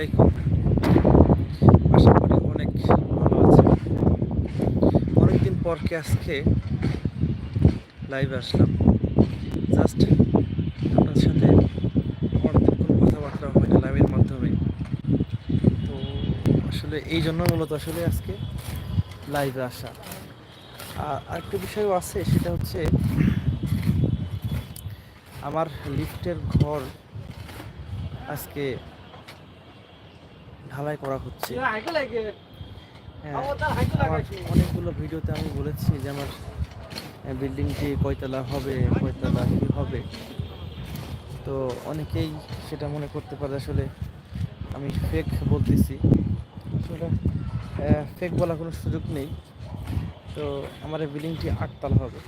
আলাইকুম। আশা করি অনেক ভালো আছে অনেকদিন পর কে আজকে লাইভে আসলাম। জাস্ট আপনার সাথে কোনো কথাবার্তা হয় না লাইভের মাধ্যমে। তো আসলে এই জন্য মূলত আসলে আজকে লাইভে আসা। আর আরেকটা বিষয়ও আছে, সেটা হচ্ছে আমার লিফটের ঘর আজকে ঢালাই করা হচ্ছে। হ্যাঁ, অনেকগুলো ভিডিওতে আমি বলেছি যে আমার বিল্ডিংটি কয়তলা হবে কয়তলা কী হবে। তো অনেকেই সেটা মনে করতে পারে আসলে আমি ফেক বলতেছি। আসলে ফেক বলা কোনো সুযোগ নেই। তো আমার এই বিল্ডিংটি আটতলা হবে।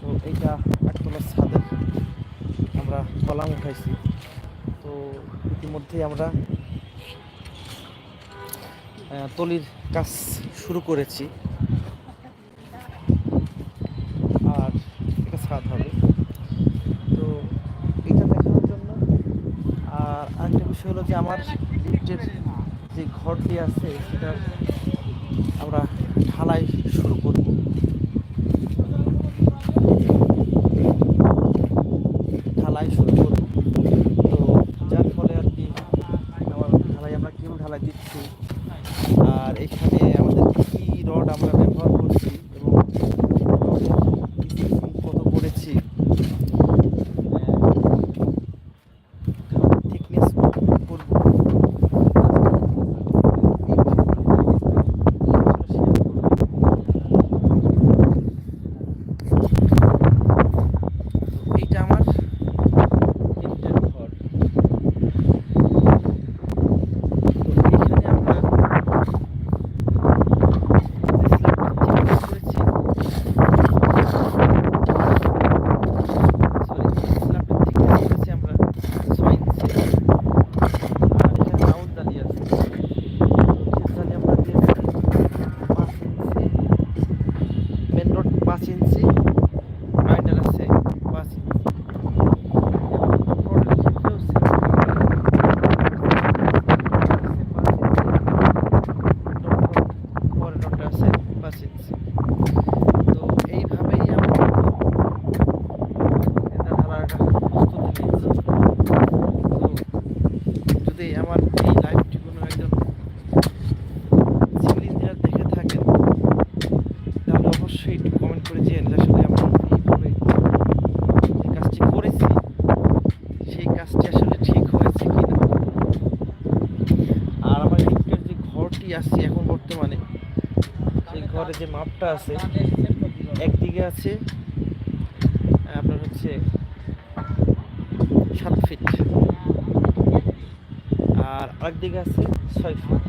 তো এইটা আটতলার ছাদে আমরা কলাম উঠাইছি। তো ইতিমধ্যেই আমরা তলির কাজ শুরু করেছি। আর এটা ছাদ হবে। তো এটা দেখানোর জন্য। আর আরেকটা বিষয় হলো যে আমার লিফটের যে ঘরটি আছে, সেটা আমরা ঢালাই শুরু করব ঢালাই শুরু করব তো যার ফলে আর কি আমার ঢালাই আমরা কেউ ঢালাই দিচ্ছি এখানে আমাদের কী রড আমরা ব্যবহার করছি এবং কত করেছি থিকনেস করব এইটা আমার লিফটের ঘর তো এখানে আমরা করেছি সরি স্ল্যাবটা ঠিক করেছি আমরা ছয় ইঞ্চি আর এখানে রাউন্ড জালি আছে জালি আমরা দিয়েছি পাঁচ ইঞ্চি মেন রোড পাঁচ ইঞ্চি বাইন্ডার আছে পাঁচ ইঞ্চি এবং রডের ক্ষেত্রেও same। পরের রডটা আছে তো এইভাবেই নিয়েছি। তো যদি আমার এই লাইভটি কোনো একজন ইঞ্জিনিয়ার দেখে থাকেন, তাহলে অবশ্যই একটু কমেন্ট করে যে আসলে আমরা এইভাবে যে কাজটি করেছি, সেই কাজটি আসলে ঠিক হয়েছে কিনা। আর আমার যে ঘরটি আছে এখন বর্তমানে ঘরে যে মাপটা আছে একদিকে আছে আপনার হচ্ছে সাত ফিট আর আরেকদিকে আছে ছয় ফিট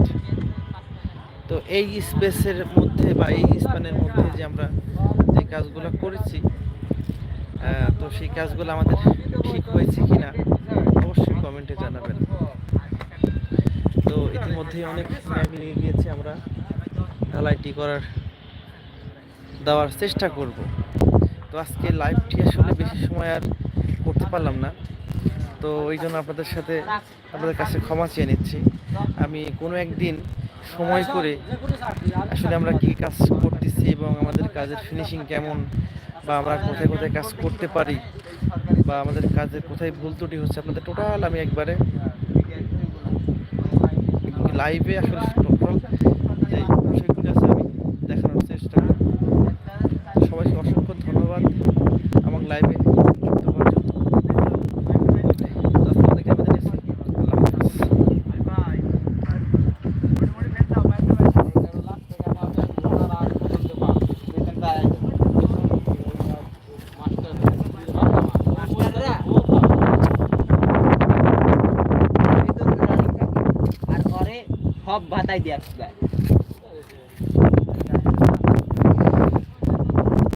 তো এই স্পেসের মধ্যে বা এই স্প্যানের মধ্যে যে আমরা যে কাজগুলো করেছি তো সেই কাজগুলো আমাদের ঠিক হয়েছে কিনা অবশ্যই কমেন্টে জানাবেন। তো ইতিমধ্যেই অনেক লেগে গিয়েছে আমরা। ঢালাইটি করার দেওয়ার চেষ্টা করব। তো আজকে লাইভটি আসলে বেশি সময় আর করতে পারলাম না। তো ওই জন্য আপনাদের সাথে আপনাদের কাছে ক্ষমা চেয়ে নিচ্ছি। আমি কোনো একদিন সময় করে আসলে আমরা কি কাজ করতেছি এবং আমাদের কাজের ফিনিশিং কেমন বা আমরা কোথায় কোথায় কাজ করতে পারি বা আমাদের কাজের কোথায় ভুল ত্রুটি হচ্ছে আপনাদের টোটাল আমি একবারে লাইভে আসলে সব ভাতাই দিয়ে